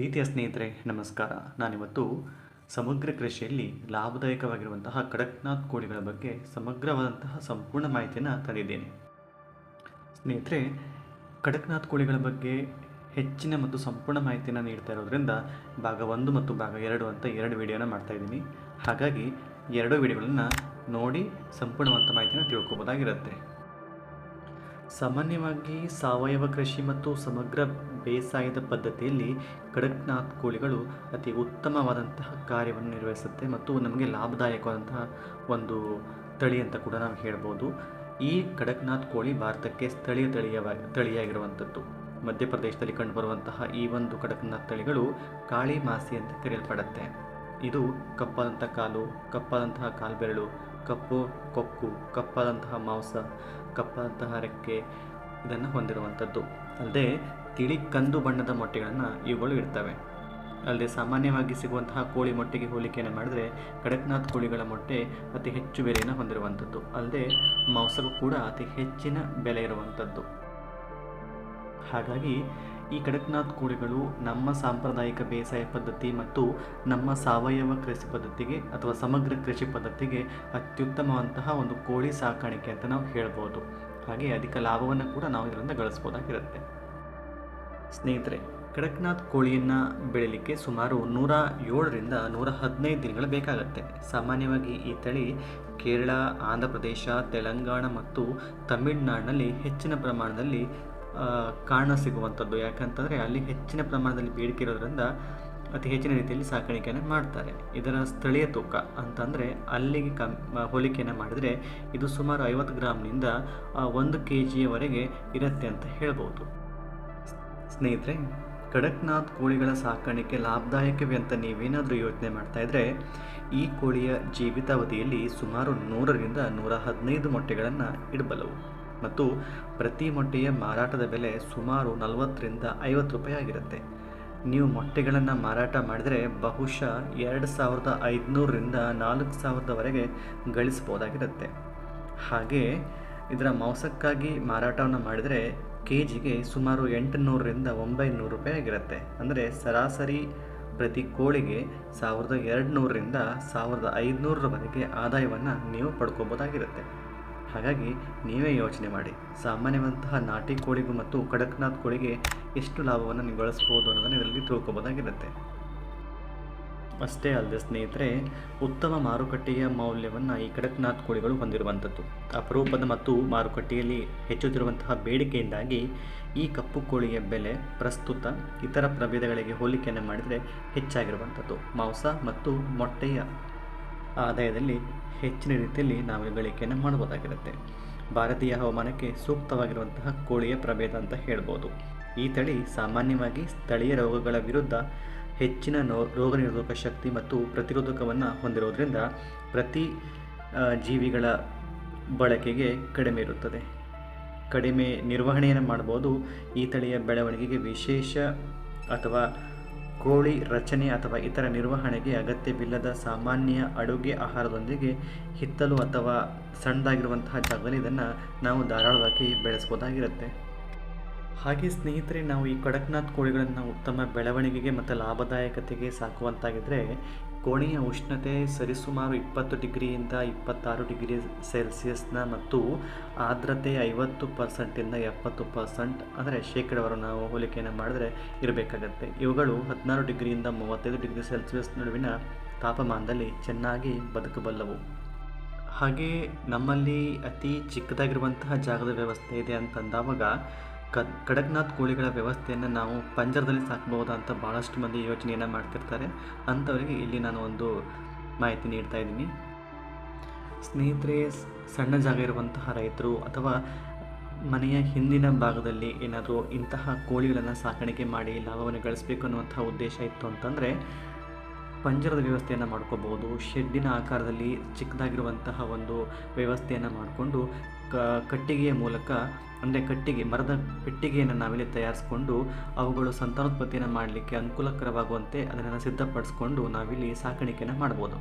ಪ್ರೀತಿಯ ಸ್ನೇಹಿತರೆ, ನಮಸ್ಕಾರ. ನಾನಿವತ್ತು ಸಮಗ್ರ ಕೃಷಿಯಲ್ಲಿ ಲಾಭದಾಯಕವಾಗಿರುವಂತಹ ಕಡಕ್ನಾಥ್ ಕೋಳಿಗಳ ಬಗ್ಗೆ ಸಮಗ್ರವಾದಂತಹ ಸಂಪೂರ್ಣ ಮಾಹಿತಿಯನ್ನು ತಂದಿದ್ದೇನೆ. ಸ್ನೇಹಿತರೆ ಕಡಕ್ನಾಥ್ ಕೋಳಿಗಳ ಬಗ್ಗೆ ಹೆಚ್ಚಿನ ಮತ್ತು ಸಂಪೂರ್ಣ ಮಾಹಿತಿಯನ್ನು ನೀಡ್ತಾ ಇರೋದ್ರಿಂದ ಭಾಗ ಒಂದು ಮತ್ತು ಭಾಗ ಎರಡು ಅಂತ ಎರಡು ವಿಡಿಯೋನ ಮಾಡ್ತಾ ಇದ್ದೀನಿ. ಹಾಗಾಗಿ ಎರಡು ವಿಡಿಯೋಗಳನ್ನು ನೋಡಿ ಸಂಪೂರ್ಣವಂತ ಮಾಹಿತಿಯನ್ನು ತಿಳ್ಕೊಬೋದಾಗಿರುತ್ತೆ. ಸಾಮಾನ್ಯವಾಗಿ ಸಾವಯವ ಕೃಷಿ ಮತ್ತು ಸಮಗ್ರ ಬೇಸಾಯದ ಪದ್ಧತಿಯಲ್ಲಿ ಕಡಕ್ನಾಥ್ ಕೋಳಿಗಳು ಅತಿ ಉತ್ತಮವಾದಂತಹ ಕಾರ್ಯವನ್ನು ನಿರ್ವಹಿಸುತ್ತೆ ಮತ್ತು ನಮಗೆ ಲಾಭದಾಯಕವಾದಂತಹ ಒಂದು ತಳಿ ಅಂತ ಕೂಡ ನಾವು ಹೇಳ್ಬೋದು. ಈ ಕಡಕ್ನಾಥ್ ಕೋಳಿ ಭಾರತಕ್ಕೆ ಸ್ಥಳೀಯ ತಳಿಯವಾಗಿ ತಳಿಯಾಗಿರುವಂಥದ್ದು. ಮಧ್ಯಪ್ರದೇಶದಲ್ಲಿ ಕಂಡುಬರುವಂತಹ ಈ ಒಂದು ಕಡಕ್ನಾಥ್ ತಳಿಗಳು ಕಾಳಿ ಮಾಸಿ ಅಂತ ಕರೆಯಲ್ಪಡುತ್ತೆ. ಇದು ಕಪ್ಪಾದಂಥ ಕಾಲು, ಕಪ್ಪಾದಂತಹ ಕಾಲ್ಬೆರಳು, ಕಪ್ಪು, ಕೊಕ್ಕು, ಕಪ್ಪಾದಂತಹ ಮಾಂಸ, ಕಪ್ಪಾದಂತಹ ರೆಕ್ಕೆ ಇದನ್ನು ಹೊಂದಿರುವಂಥದ್ದು. ಅಲ್ಲದೆ ತಿಳಿ ಕಂದು ಬಣ್ಣದ ಮೊಟ್ಟೆಗಳನ್ನು ಇವುಗಳು ಇರ್ತವೆ ಅಲ್ಲದೆ ಸಾಮಾನ್ಯವಾಗಿ ಸಿಗುವಂತಹ ಕೋಳಿ ಮೊಟ್ಟೆಗೆ ಹೋಲಿಕೆಯನ್ನು ಮಾಡಿದರೆ ಕಡಕ್ನಾಥ್ ಕೋಳಿಗಳ ಮೊಟ್ಟೆ ಅತಿ ಹೆಚ್ಚು ಬೆಲೆಯನ್ನು ಹೊಂದಿರುವಂಥದ್ದು. ಅಲ್ಲದೆ ಮಾಂಸಕ್ಕೂ ಕೂಡ ಅತಿ ಹೆಚ್ಚಿನ ಬೆಲೆ ಇರುವಂಥದ್ದು. ಹಾಗಾಗಿ ಈ ಕಡಕ್ನಾಥ್ ಕೋಳಿಗಳು ನಮ್ಮ ಸಾಂಪ್ರದಾಯಿಕ ಬೇಸಾಯ ಪದ್ಧತಿ ಮತ್ತು ನಮ್ಮ ಸಾವಯವ ಕೃಷಿ ಪದ್ಧತಿಗೆ ಅಥವಾ ಸಮಗ್ರ ಕೃಷಿ ಪದ್ಧತಿಗೆ ಅತ್ಯುತ್ತಮವಂತಹ ಒಂದು ಕೋಳಿ ಸಾಕಾಣಿಕೆ ಅಂತ ನಾವು ಹೇಳ್ಬೋದು. ಹಾಗೆ ಅಧಿಕ ಲಾಭವನ್ನು ಕೂಡ ನಾವು ಇದರಿಂದ ಗಳಿಸ್ಬೋದಾಗಿರುತ್ತೆ ಸ್ನೇಹಿತರೆ ಕಡಕ್ನಾಥ್ ಕೋಳಿಯನ್ನು ಬೆಳೀಲಿಕ್ಕೆ ಸುಮಾರು ನೂರ ಏಳರಿಂದ ನೂರ ಹದಿನೈದು ದಿನಗಳು ಬೇಕಾಗುತ್ತೆ. ಸಾಮಾನ್ಯವಾಗಿ ಈ ತಳಿ ಕೇರಳ ಆಂಧ್ರ ಪ್ರದೇಶ ತೆಲಂಗಾಣ ಮತ್ತು ತಮಿಳುನಾಡಿನಲ್ಲಿ ಹೆಚ್ಚಿನ ಪ್ರಮಾಣದಲ್ಲಿ ಕಾಣ ಸಿಗುವಂಥದ್ದು. ಯಾಕಂತಂದರೆ ಅಲ್ಲಿ ಹೆಚ್ಚಿನ ಪ್ರಮಾಣದಲ್ಲಿ ಬೇಡಿಕೆ ಇರೋದ್ರಿಂದ ಅತಿ ಹೆಚ್ಚಿನ ರೀತಿಯಲ್ಲಿ ಸಾಕಾಣಿಕೆಯನ್ನು ಮಾಡ್ತಾರೆ. ಇದರ ಸ್ಥಳೀಯ ತೂಕ ಅಂತಂದರೆ ಅಲ್ಲಿಗೆ ಕಮ್ ಹೋಲಿಕೆಯನ್ನು ಮಾಡಿದರೆ ಇದು ಸುಮಾರು ಐವತ್ತು ಗ್ರಾಮ್ನಿಂದ ಒಂದು ಕೆ ಜಿಯವರೆಗೆ ಇರುತ್ತೆ ಅಂತ ಹೇಳ್ಬೋದು. ಸ್ನೇಹಿತರೆ ಕಡಕ್ನಾಥ್ ಕೋಳಿಗಳ ಸಾಕಾಣಿಕೆ ಲಾಭದಾಯಕವೇ ಅಂತ ನೀವೇನಾದರೂ ಯೋಚನೆ ಮಾಡ್ತಾ ಇದ್ರೆ, ಈ ಕೋಳಿಯ ಜೀವಿತಾವಧಿಯಲ್ಲಿ ಸುಮಾರು ನೂರರಿಂದ ನೂರ ಹದಿನೈದು ಮೊಟ್ಟೆಗಳನ್ನು ಇಡಬಲ್ಲವು. ಮತ್ತು ಪ್ರತಿ ಮೊಟ್ಟೆಯ ಮಾರಾಟದ ಬೆಲೆ ಸುಮಾರು ನಲವತ್ತರಿಂದ ಐವತ್ತು ರೂಪಾಯಿ ಆಗಿರುತ್ತೆ. ನೀವು ಮೊಟ್ಟೆಗಳನ್ನು ಮಾರಾಟ ಮಾಡಿದರೆ ಬಹುಶಃ ಎರಡು ಸಾವಿರದ ಐದುನೂರರಿಂದ ನಾಲ್ಕು ಸಾವಿರದವರೆಗೆ ಗಳಿಸ್ಬೋದಾಗಿರುತ್ತೆ ಹಾಗೆ, ಇದರ ಮಾಂಸಕ್ಕಾಗಿ ಮಾರಾಟವನ್ನು ಮಾಡಿದರೆ ಕೆ ಜಿಗೆ ಸುಮಾರು ಎಂಟುನೂರರಿಂದ ಒಂಬೈನೂರು ರೂಪಾಯಿ ಆಗಿರುತ್ತೆ. ಅಂದರೆ ಸರಾಸರಿ ಪ್ರತಿ ಕೋಳಿಗೆ ಸಾವಿರದ ಎರಡು ನೂರರಿಂದ ಸಾವಿರದ ಐದುನೂರರವರೆಗೆ ಆದಾಯವನ್ನು ನೀವು ಪಡ್ಕೋಬೋದಾಗಿರುತ್ತೆ. ಹಾಗಾಗಿ ನೀವೇ ಯೋಚನೆ ಮಾಡಿ. ಸಾಮಾನ್ಯವಂತಹ ನಾಟಿ ಕೋಳಿಗೂ ಮತ್ತು ಕಡಕ್ನಾಥ್ ಕೋಳಿಗೆ ಎಷ್ಟು ಲಾಭವನ್ನು ನೀವು ಗಳಿಸ್ಬೋದು ಅನ್ನೋದನ್ನು ಇದರಲ್ಲಿ ತಿಳ್ಕೊಬೋದಾಗಿರುತ್ತೆ. ಅಷ್ಟೇ ಅಲ್ಲದೆ ಸ್ನೇಹಿತರೆ, ಉತ್ತಮ ಮಾರುಕಟ್ಟೆಯ ಮೌಲ್ಯವನ್ನು ಈ ಕಡಕ್ನಾಥ್ ಕೋಳಿಗಳು ಹೊಂದಿರುವಂಥದ್ದು ಅಪರೂಪದ ಮತ್ತು ಮಾರುಕಟ್ಟೆಯಲ್ಲಿ ಹೆಚ್ಚುತ್ತಿರುವಂತಹ ಬೇಡಿಕೆಯಿಂದಾಗಿ ಈ ಕಪ್ಪು ಕೋಳಿಯ ಬೆಲೆ ಪ್ರಸ್ತುತ ಇತರ ಪ್ರಭೇದಗಳಿಗೆ ಹೋಲಿಕೆಯನ್ನು ಮಾಡಿದರೆ ಹೆಚ್ಚಾಗಿರುವಂಥದ್ದು ಮಾಂಸ ಮತ್ತು ಮೊಟ್ಟೆಯ ಆದಾಯದಲ್ಲಿ ಹೆಚ್ಚಿನ ರೀತಿಯಲ್ಲಿ ನಾವು ಗಳಿಕೆಯನ್ನು ಮಾಡಬಹುದಾಗಿರುತ್ತೆ. ಭಾರತೀಯ ಹವಾಮಾನಕ್ಕೆ ಸೂಕ್ತವಾಗಿರುವಂತಹ ಕೋಳಿಯ ಪ್ರಭೇದ ಅಂತ ಹೇಳ್ಬೋದು. ಈ ತಳಿ ಸಾಮಾನ್ಯವಾಗಿ ಸ್ಥಳೀಯ ರೋಗಗಳ ವಿರುದ್ಧ ಹೆಚ್ಚಿನ ರೋಗನಿರೋಧಕ ರೋಗ ನಿರೋಧಕ ಶಕ್ತಿ ಮತ್ತು ಪ್ರತಿರೋಧಕವನ್ನು ಹೊಂದಿರೋದ್ರಿಂದ ಪ್ರತಿ ಜೀವಿಗಳ ಬಳಕೆಗೆ ಕಡಿಮೆ ಇರುತ್ತದೆ. ಕಡಿಮೆ ನಿರ್ವಹಣೆಯನ್ನು ಮಾಡ್ಬೋದು. ಈ ತಳಿಯ ಬೆಳವಣಿಗೆಗೆ ವಿಶೇಷ ಅಥವಾ ಕೋಳಿ ರಚನೆ ಅಥವಾ ಇತರ ನಿರ್ವಹಣೆಗೆ ಅಗತ್ಯವಿಲ್ಲದ ಸಾಮಾನ್ಯ ಅಡುಗೆ ಆಹಾರದೊಂದಿಗೆ ಹಿತ್ತಲು ಅಥವಾ ಸಣ್ಣದಾಗಿರುವಂತಹ ಜಾಗದಲ್ಲಿ ಇದನ್ನು ನಾವು ಧಾರಾಳವಾಗಿ ಬೆಳೆಸ್ಬೋದಾಗಿರುತ್ತೆ. ಹಾಗೆ ಸ್ನೇಹಿತರೆ, ನಾವು ಈ ಕಡಕ್ನಾಥ್ ಕೋಳಿಗಳನ್ನು ಉತ್ತಮ ಬೆಳವಣಿಗೆಗೆ ಮತ್ತು ಲಾಭದಾಯಕತೆಗೆ ಸಾಕುವಂತಾಗಿದ್ದರೆ ಕೋಣೆಯ ಉಷ್ಣತೆ ಸರಿಸುಮಾರು ಇಪ್ಪತ್ತು ಡಿಗ್ರಿಯಿಂದ ಇಪ್ಪತ್ತಾರು ಡಿಗ್ರಿ ಸೆಲ್ಸಿಯಸ್ನ ಮತ್ತು ಆರ್ದ್ರತೆ ಐವತ್ತು ಪರ್ಸೆಂಟಿಂದ ಎಪ್ಪತ್ತು ಪರ್ಸೆಂಟ್ ಅಂದರೆ ಶೇಕಡವರು ನಾವು ಹೋಲಿಕೆಯನ್ನು ಮಾಡಿದ್ರೆ ಇರಬೇಕಾಗತ್ತೆ. ಇವುಗಳು ಹದಿನಾರು ಡಿಗ್ರಿಯಿಂದ ಮೂವತ್ತೈದು ಡಿಗ್ರಿ ಸೆಲ್ಸಿಯಸ್ ನಡುವಿನ ತಾಪಮಾನದಲ್ಲಿ ಚೆನ್ನಾಗಿ ಬದುಕಬಲ್ಲವು. ಹಾಗೆ ನಮ್ಮಲ್ಲಿ ಅತಿ ಚಿಕ್ಕದಾಗಿರುವಂತಹ ಜಾಗದ ವ್ಯವಸ್ಥೆ ಇದೆ ಅಂತಂದಾವಾಗ ಕಡಕ್ನಾಥ್ ಕೋಳಿಗಳ ವ್ಯವಸ್ಥೆಯನ್ನು ನಾವು ಪಂಜರದಲ್ಲಿ ಸಾಕಬಹುದಾ ಅಂತ ಭಾಳಷ್ಟು ಮಂದಿ ಯೋಚನೆಯನ್ನು ಮಾಡ್ತಿರ್ತಾರೆ. ಅಂಥವರಿಗೆ ಇಲ್ಲಿ ನಾನು ಒಂದು ಮಾಹಿತಿ ನೀಡ್ತಾ ಇದ್ದೀನಿ. ಸ್ನೇಹಿತರೆ ಸಣ್ಣ ಜಾಗ ಇರುವಂತಹ ರೈತರು ಅಥವಾ ಮನೆಯ ಹಿಂದಿನ ಭಾಗದಲ್ಲಿ ಏನಾದರೂ ಇಂತಹ ಕೋಳಿಗಳನ್ನು ಸಾಕಾಣಿಕೆ ಮಾಡಿ ಲಾಭವನ್ನು ಗಳಿಸಬೇಕು ಅನ್ನುವಂಥ ಉದ್ದೇಶ ಇತ್ತು ಅಂತಂದರೆ ಪಂಜರದ ವ್ಯವಸ್ಥೆಯನ್ನು ಮಾಡ್ಕೋಬೋದು, ಶೆಡ್ಡಿನ ಆಕಾರದಲ್ಲಿ ಚಿಕ್ಕದಾಗಿರುವಂತಹ ಒಂದು ವ್ಯವಸ್ಥೆಯನ್ನು ಮಾಡಿಕೊಂಡು ಕಟ್ಟಿಗೆಯ ಮೂಲಕ, ಅಂದರೆ ಕಟ್ಟಿಗೆ, ಮರದ ಪೆಟ್ಟಿಗೆಯನ್ನು ನಾವಿಲ್ಲಿ ತಯಾರಿಸ್ಕೊಂಡು, ಅವುಗಳು ಸಂತಾನೋತ್ಪತ್ತಿಯನ್ನು ಮಾಡಲಿಕ್ಕೆ ಅನುಕೂಲಕರವಾಗುವಂತೆ ಅದನ್ನು ಸಿದ್ಧಪಡಿಸ್ಕೊಂಡು ನಾವಿಲ್ಲಿ ಸಾಕಾಣಿಕೆಯನ್ನು ಮಾಡ್ಬೋದು.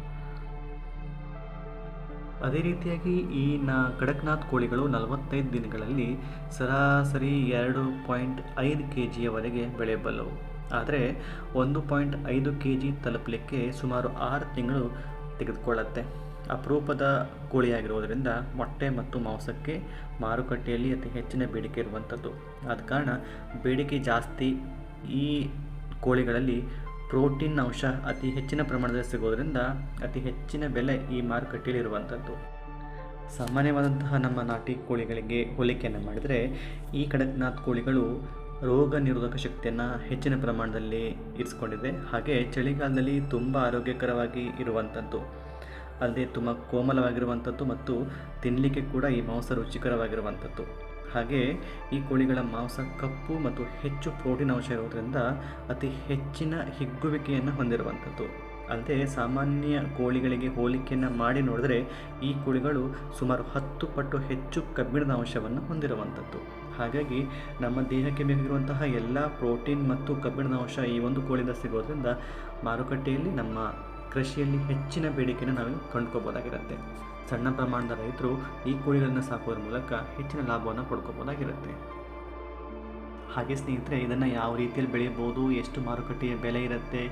ಅದೇ ರೀತಿಯಾಗಿ ಈ ನ, ಕಡಕ್ನಾಥ್ ಕೋಳಿಗಳು ನಲವತ್ತೈದು ದಿನಗಳಲ್ಲಿ ಸರಾಸರಿ ಎರಡು ಪಾಯಿಂಟ್ ಐದು ಕೆ ಜಿಯವರೆಗೆ ಬೆಳೆಯಬಲ್ಲವು ಆದರೆ ಒಂದು ಪಾಯಿಂಟ್ ಐದು ಕೆ ಜಿ ತಲುಪಲಿಕ್ಕೆ ಸುಮಾರು ಆರು ತಿಂಗಳು ತೆಗೆದುಕೊಳ್ಳುತ್ತೆ. ಅಪರೂಪದ ಕೋಳಿಯಾಗಿರುವುದರಿಂದ ಮೊಟ್ಟೆ ಮತ್ತು ಮಾಂಸಕ್ಕೆ ಮಾರುಕಟ್ಟೆಯಲ್ಲಿ ಅತಿ ಹೆಚ್ಚಿನ ಬೇಡಿಕೆ ಇರುವಂಥದ್ದು. ಆದ ಕಾರಣ ಬೇಡಿಕೆ ಜಾಸ್ತಿ ಈ ಕೋಳಿಗಳಲ್ಲಿ ಪ್ರೋಟೀನ್ ಅಂಶ ಅತಿ ಹೆಚ್ಚಿನ ಪ್ರಮಾಣದಲ್ಲಿ ಸಿಗೋದರಿಂದ ಅತಿ ಹೆಚ್ಚಿನ ಬೆಲೆ ಈ ಮಾರುಕಟ್ಟೆಯಲ್ಲಿ ಇರುವಂಥದ್ದು. ಸಾಮಾನ್ಯವಾದಂತಹ ನಮ್ಮ ನಾಟಿ ಕೋಳಿಗಳಿಗೆ ಹೋಲಿಕೆಯನ್ನು ಮಾಡಿದರೆ ಈ ಕಡಕ್ನಾಥ್ ಕೋಳಿಗಳು ರೋಗ ನಿರೋಧಕ ಶಕ್ತಿಯನ್ನು ಹೆಚ್ಚಿನ ಪ್ರಮಾಣದಲ್ಲಿ ಇರಿಸ್ಕೊಂಡಿದೆ. ಹಾಗೆ ಚಳಿಗಾಲದಲ್ಲಿ ತುಂಬ ಆರೋಗ್ಯಕರವಾಗಿ ಇರುವಂಥದ್ದು, ಅಲ್ಲದೆ ತುಂಬ ಕೋಮಲವಾಗಿರುವಂಥದ್ದು ಮತ್ತು ತಿನ್ನಲಿಕ್ಕೆ ಕೂಡ ಈ ಮಾಂಸ ರುಚಿಕರವಾಗಿರುವಂಥದ್ದು. ಹಾಗೆ ಈ ಕೋಳಿಗಳ ಮಾಂಸ ಕಪ್ಪು ಮತ್ತು ಹೆಚ್ಚು ಪ್ರೋಟೀನ್ ಅಂಶ ಇರೋದರಿಂದ ಅತಿ ಹೆಚ್ಚಿನ ಹಿಗ್ಗುವಿಕೆಯನ್ನು ಹೊಂದಿರುವಂಥದ್ದು. ಅಲ್ಲದೆ ಸಾಮಾನ್ಯ ಕೋಳಿಗಳಿಗೆ ಹೋಲಿಕೆಯನ್ನು ಮಾಡಿ ನೋಡಿದ್ರೆ ಈ ಕೋಳಿಗಳು ಸುಮಾರು ಹತ್ತು ಪಟ್ಟು ಹೆಚ್ಚು ಕಬ್ಬಿಣದ ಅಂಶವನ್ನು ಹೊಂದಿರುವಂಥದ್ದು. ಹಾಗಾಗಿ ನಮ್ಮ ದೇಹಕ್ಕೆ ಬೇಕಾಗಿರುವಂತಹ ಎಲ್ಲ ಪ್ರೋಟೀನ್ ಮತ್ತು ಕಬ್ಬಿಣದ ಅಂಶ ಈ ಒಂದು ಕೋಳಿಯಿಂದ ಸಿಗೋದ್ರಿಂದ ಮಾರುಕಟ್ಟೆಯಲ್ಲಿ ನಮ್ಮ ಕೃಷಿಯಲ್ಲಿ ಹೆಚ್ಚಿನ ಬೇಡಿಕೆಯನ್ನು ನಾವು ಕಂಡುಕೋಬೋದಾಗಿರುತ್ತೆ ಸಣ್ಣ ಪ್ರಮಾಣದ ರೈತರು ಈ ಕೋಳಿಗಳನ್ನು ಸಾಕೋದ್ರ ಮೂಲಕ ಹೆಚ್ಚಿನ ಲಾಭವನ್ನು ಪಡ್ಕೋಬೋದಾಗಿರುತ್ತೆ ಹಾಗೆ ಸ್ನೇಹಿತರೆ, ಇದನ್ನು ಯಾವ ರೀತಿಯಲ್ಲಿ ಬೆಳೆಯಬಹುದು, ಎಷ್ಟು ಮಾರುಕಟ್ಟೆಯ ಬೆಲೆ ಇರುತ್ತೆ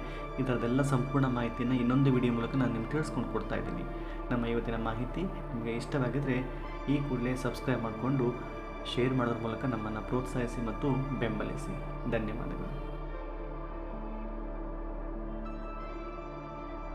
ಇದರದೆಲ್ಲ ಸಂಪೂರ್ಣ ಮಾಹಿತಿಯನ್ನು ಇನ್ನೊಂದು ವಿಡಿಯೋ ಮೂಲಕ ನಾನು ನಿಮ್ಗೆ ತಿಳಿಸ್ಕೊಂಡು ಕೊಡ್ತಾ ಇದ್ದೀನಿ. ನಮ್ಮ ಇವತ್ತಿನ ಮಾಹಿತಿ ನಿಮಗೆ ಇಷ್ಟವಾಗಿದ್ದರೆ ಈ ಕೂಡಲೇ ಸಬ್ಸ್ಕ್ರೈಬ್ ಮಾಡಿಕೊಂಡು ಶೇರ್ ಮಾಡೋದ್ರ ಮೂಲಕ ನಮ್ಮನ್ನು ಪ್ರೋತ್ಸಾಹಿಸಿ ಮತ್ತು ಬೆಂಬಲಿಸಿ. ಧನ್ಯವಾದಗಳು.